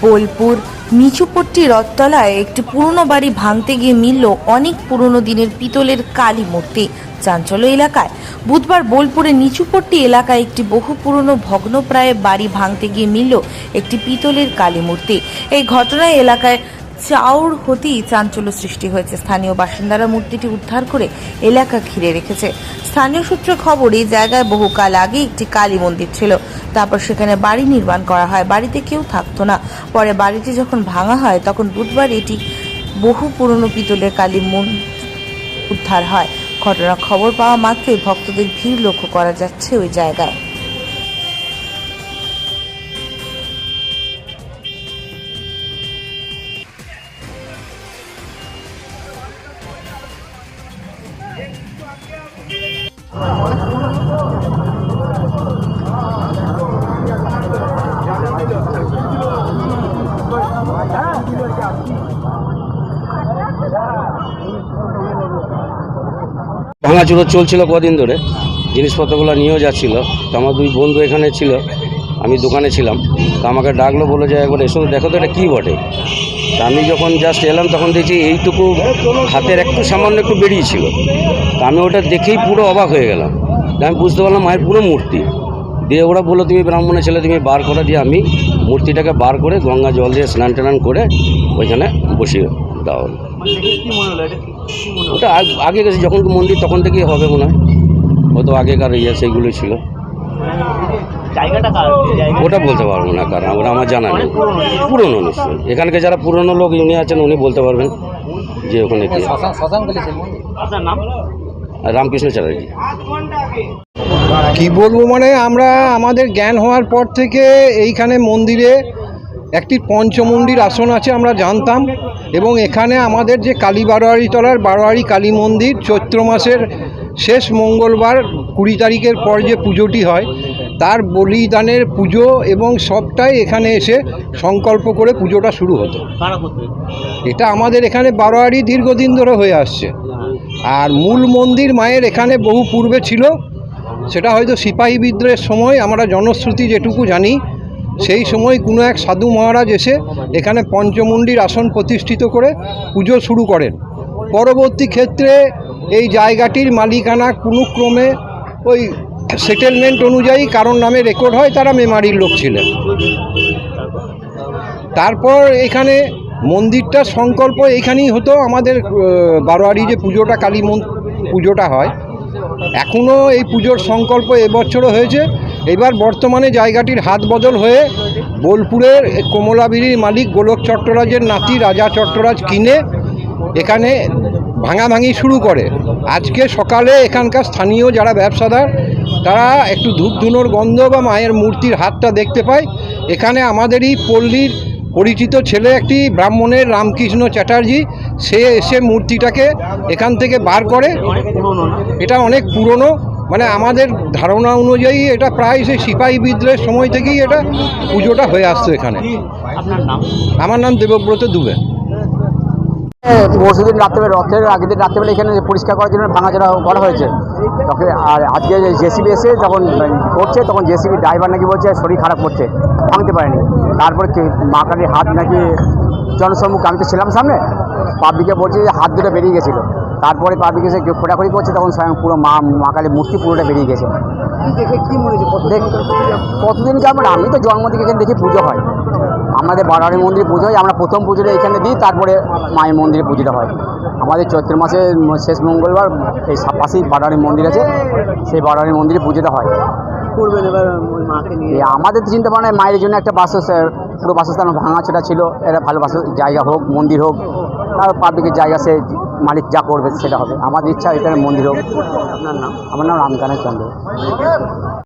বোলপুর। নিচুপট্টি রথতলায় একটি পুরনো বাড়ি ভাঙতে গিয়ে মিলল অনেক পুরনো দিনের পিতলের কালী মূর্তি। চাঞ্চল্য এলাকায়। বুধবার বোলপুরের নিচুপট্টি এলাকায় একটি বহু পুরনো ভগ্নপ্রায় বাড়ি ভাঙতে গিয়ে মিলল একটি পিতলের কালী মূর্তি। এই ঘটনায় এলাকায় চাউর হতেই চাঞ্চল্য সৃষ্টি হয়েছে। স্থানীয় বাসিন্দারা মূর্তিটি উদ্ধার করে এলাকা ঘিরে রেখেছে। স্থানীয় সূত্রে খবর, এই জায়গায় বহুকাল আগে একটি কালী মন্দির ছিল। তারপর সেখানে বাড়ি নির্মাণ করা হয়, বাড়িতে কেউ থাকতো না। পরে বাড়িটি যখন ভাঙা হয়, তখন বুধবার এটি বহু পুরনো পিতলের কালী মন উদ্ধার হয়। ঘটনার খবর পাওয়া মাত্রই ভক্তদের ভিড় লক্ষ্য করা যাচ্ছে ওই জায়গায়। ভাঙাচুরো চলছিল কদিন ধরে জিনিসপত্রগুলো নিয়েও যাচ্ছিল। তো আমার দুই বন্ধু এখানে ছিল। আমি দোকানে ছিলাম, তো আমাকে ডাকলো বলে যে একবার এসো, দেখো তো এটা কী বটে। তা আমি যখন জাস্ট এলাম, তখন দেখছি এইটুকু হাতের একটু সামান্য একটু বেরিয়েছিল তা আমি ওটা দেখেই পুরো অবাক হয়ে গেলাম। আমি বুঝতে পারলাম মায়ের পুরো মূর্তি। দিয়ে ওরা বলল, তুমি ব্রাহ্মণের ছেলে, তুমি বার করে দিয়ে আমি মূর্তিটাকে বার করে গঙ্গা জল দিয়ে স্নান টান করে ওইখানে বসিয়ে দেওয়া ওটা আগ- গেছে, যখন মন্দির তখন থেকেই হবে মনে হয়। হয়তো আগেকার ইয়ে সেইগুলোই ছিল। ওটা বলতে পারব না কারণ ওটা আমার জানা নেই। পুরনো নিশ্চয়ই। এখানকে যারা পুরনো লোক উনি আছেন উনি বলতে পারবেন যে ওখানে আর রামকৃষ্ণ চ্যাটার্জি। কি বলব মানে আমরা আমাদের জ্ঞান হওয়ার পর থেকে এইখানে মন্দিরে একটি পঞ্চমন্দির আসন আছে আমরা জানতাম। এবং এখানে আমাদের যে কালী বারোয়ারি তলার বারোয়ারি কালী মন্দির চৈত্র মাসের শেষ মঙ্গলবার কুড়ি তারিখের পর যে পুজোটি হয় তার বলিদানের পুজো এবং সবটাই এখানে এসে সংকল্প করে পুজোটা শুরু হতো। এটা আমাদের এখানে বারোয়ারি দীর্ঘদিন ধরে হয়ে আসছে। আর মূল মন্দির মায়ের এখানে বহু পূর্বে ছিল। সেটা হয়তো সিপাহী বিদ্রোহের সময় আমরা জনশ্রুতি যেটুকু জানি সেই সময় কোনো এক সাধু মহারাজ এসে এখানে পঞ্চমুণ্ডির আসন প্রতিষ্ঠিত করে পুজো শুরু করেন। পরবর্তী ক্ষেত্রে এই জায়গাটির মালিকানা কোনো ক্রমে ওই সেটেলমেন্ট অনুযায়ী কারণ নামে রেকর্ড হয়, তারা মেমারির লোক ছিলেন। তারপর এখানে মন্দিরটার সংকল্প এখানেই হতো, আমাদের বারোয়ারি যে পুজোটা, কালী পুজোটা হয়। এখনও এই পুজোর সংকল্প এবছরও হয়েছে। এবার বর্তমানে জায়গাটির হাত বদল হয়ে বোলপুরের কমলাবিরির মালিক গোলক চট্টরাজের নাতি রাজা চট্টরাজ কিনে এখানে ভাঙাভাঙি শুরু করে। আজকে সকালে এখানকার স্থানীয় যারা ব্যবসাদার তারা একটু ধূপ ধুনোর গন্ধ বা মায়ের মূর্তির হাতটা দেখতে পায়। এখানে আমাদেরই পল্লীর পরিচিত ছেলে একটি ব্রাহ্মণের রামকৃষ্ণ চ্যাটার্জি সে এসে মূর্তিটাকে এখান থেকে বার করে। এটা অনেক পুরনো মানে আমাদের ধারণা অনুযায়ী এটা প্রায় সেই সিপাহী বিদ্রোহের সময় থেকেই এটা পুজোটা হয়ে আসতো এখানে। আমার নাম দেবব্রত দুবে। পরশুদিন রাত্রেবেলা রথের আগের দিন রাত্রেবেলা এখানে পরিষ্কার করার জন্য ভাঙাচোরা করা হয়েছে। তখন আর আজকে জেসিবি এসে যখন করছে, তখন জেসিবি ড্রাইভার নাকি বলছে, শরীর খারাপ করছে, ভাঙতে পারেনি। তারপরে মা কালীর হাত নাকি জনসম্মুখ, আমি তো ছিলাম সামনে, পাবলিকে বলছে যে হাত দুটো বেরিয়ে গেছিল। তারপরে পাবলিক এসে কেউ খোঁড়াখড়ি করছে তখন স্বয়ং পুরো মা মা কালীর মূর্তি পুরোটা বেরিয়ে গেছে। দেখে কি মনে হচ্ছে? কতদিন কেমন আমি তো জন্ম থেকে এখানে দেখি পুজো হয়। আমাদের বারোয়ারি মন্দিরে পুজো হয় আমরা প্রথম পুজোটা এখানে দিই তারপরে মায়ের মন্দিরে পুজোটা হয়। আমাদের চৈত্র মাসে শেষ মঙ্গলবার এই পাশেই বারোয়ারি মন্দির আছে সেই বারোয়ারি মন্দিরে পুজোটা হয়। করবেন এবার মাকে নিয়ে? আমাদের তো চিন্তা ভাবনা মায়ের জন্য একটা বাস পুরো বাসস্থান ভাঙাচোটা ছিল এটা ভালো বাস জায়গা হোক মন্দির হোক আর পাবলিকের জায়গা সে মালিক যা করবে সেটা হবে। আমাদের ইচ্ছা এখানে মন্দির হোক। আপনার নাম আমার নাম রামকানের চন্দ্র।